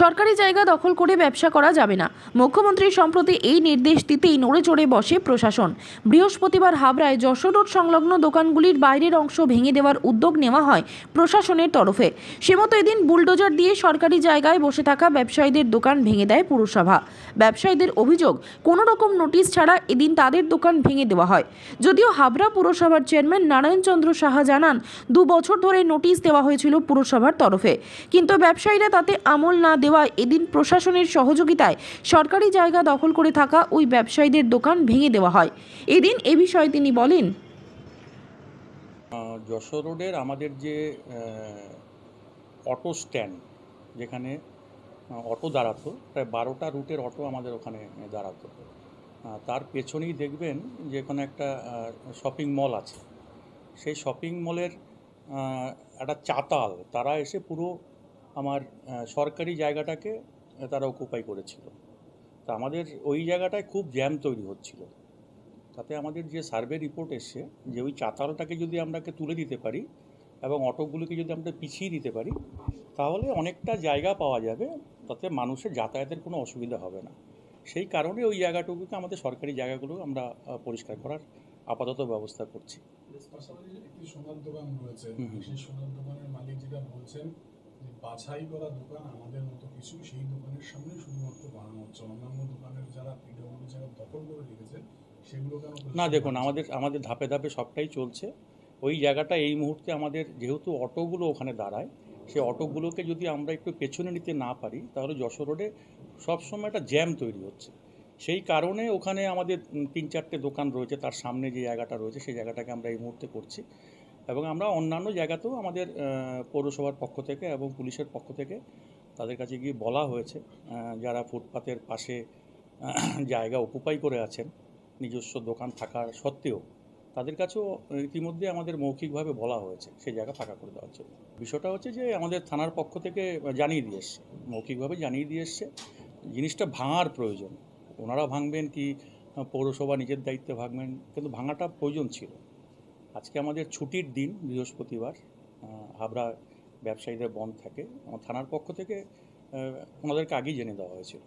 সরকারি জায়গা দখল করে ব্যবসা করা যাবে না। মুখ্যমন্ত্রী সম্প্রতি এই নির্দেশ দিতেই নড়ে চড়ে বসে প্রশাসন। বৃহস্পতিবার হাবড়ায় যশোর রোড সংলগ্ন দোকানগুলির বাইরের অংশ ভেঙে দেওয়ার উদ্যোগ নেওয়া হয় প্রশাসনের তরফে। সে মতো এদিন বুলডোজার দিয়ে সরকারি জায়গায় বসে থাকা ব্যবসায়ীদের দোকান ভেঙে দেয় পুরসভা। ব্যবসায়ীদের অভিযোগ, কোনো রকম নোটিশ ছাড়া এদিন তাদের দোকান ভেঙে দেওয়া হয়। যদিও হাবড়া পুরসভার চেয়ারম্যান নারায়ণচন্দ্র সাহা জানান, দু বছর ধরে নোটিশ দেওয়া হয়েছিল পুরসভার তরফে। কিন্তু ব্যবসায়ীরা তাতে আমল না দেওয়ায় এদিন প্রশাসনের সহযোগিতায় সরকারি জায়গা দখল করে থাকা ওই ব্যবসায়ীদের দোকান ভেঙে দেওয়া হয়। এদিন এ বিষয়ে তিনি বলেন যশোর রোডের আমাদের যে অটো স্ট্যান্ড, যেখানে অটো দাঁড়াতো, প্রায় বারোটা রুটের অটো আমাদের ওখানে দাঁড়াতো। তার পেছনেই দেখবেন যে এখানে একটা শপিং মল আছে। সেই শপিং মলের একটা চাতাল, তারা এসে পুরো আমার সরকারি জায়গাটাকে তারা অকুপাই করেছিল। তা আমাদের ওই জায়গাটায় খুব জ্যাম তৈরি হচ্ছিল। তাতে আমাদের যে সার্ভে রিপোর্ট এসছে যে ওই চাতালটাকে যদি আমরাকে তুলে দিতে পারি এবং অটোগুলোকে যদি আমরা পিছিয়ে দিতে পারি তাহলে অনেকটা জায়গা পাওয়া যাবে তাতে মানুষের যাতায়াতের কোনো অসুবিধা হবে না। সেই কারণে ওই জায়গাটুকুকে আমাদের সরকারি জায়গাগুলো আমরা পরিষ্কার করার আপাতত ব্যবস্থা করছি। রয়েছে। মালিক যেটা বলছেন বাছাই করা দোকান আমাদের মতো কিছু, সেই দোকানের সামনে শুধুমাত্র বানানো হচ্ছে। অন্যান্য দোকানের যারা পিডব্লিউডি জায়গা দখল করে রেখেছে সেগুলো কেন না, দেখুন, আমাদের আমাদের ধাপে ধাপে সবটাই চলছে। ওই জায়গাটা এই মুহূর্তে আমাদের, যেহেতু অটোগুলো ওখানে দাঁড়ায়, সেই অটোগুলোকে যদি আমরা একটু পেছনে নিতে না পারি, তাহলে যশোর রোডে সবসময় একটা জ্যাম তৈরি হচ্ছে। সেই কারণে ওখানে আমাদের তিন চারটে দোকান রয়েছে, তার সামনে যে জায়গাটা রয়েছে, সেই জায়গাটাকে আমরা এই মুহূর্তে করছি। এবং আমরা অন্যান্য জায়গাতেও আমাদের পৌরসভার পক্ষ থেকে এবং পুলিশের পক্ষ থেকে তাদের কাছে গিয়ে বলা হয়েছে যারা ফুটপাতের পাশে জায়গা অকুপাই করে আছেন, নিজস্ব দোকান থাকা সত্ত্বেও তাদের কাছেও ইতিমধ্যে আমাদের মৌখিকভাবে বলা হয়েছে সেই জায়গা ফাঁকা করে দেওয়ার জন্য। বিষয়টা হচ্ছে যে আমাদের থানার পক্ষ থেকে জানিয়ে দিয়ে এসছে, মৌখিকভাবে জানিয়ে দিয়ে এসছে, জিনিসটা ভাঙার প্রয়োজন। ওনারা ভাঙবেন কি, পৌরসভা নিজের দায়িত্বে ভাঙবেন, কিন্তু ভাঙাটা প্রয়োজন ছিল। আজকে আমাদের ছুটির দিন, বৃহস্পতিবার হাবড়া ব্যবসায়ীদের বন্ধ থাকে। থানার পক্ষ থেকে ওনাদেরকে আগেই জেনে দেওয়া হয়েছিল।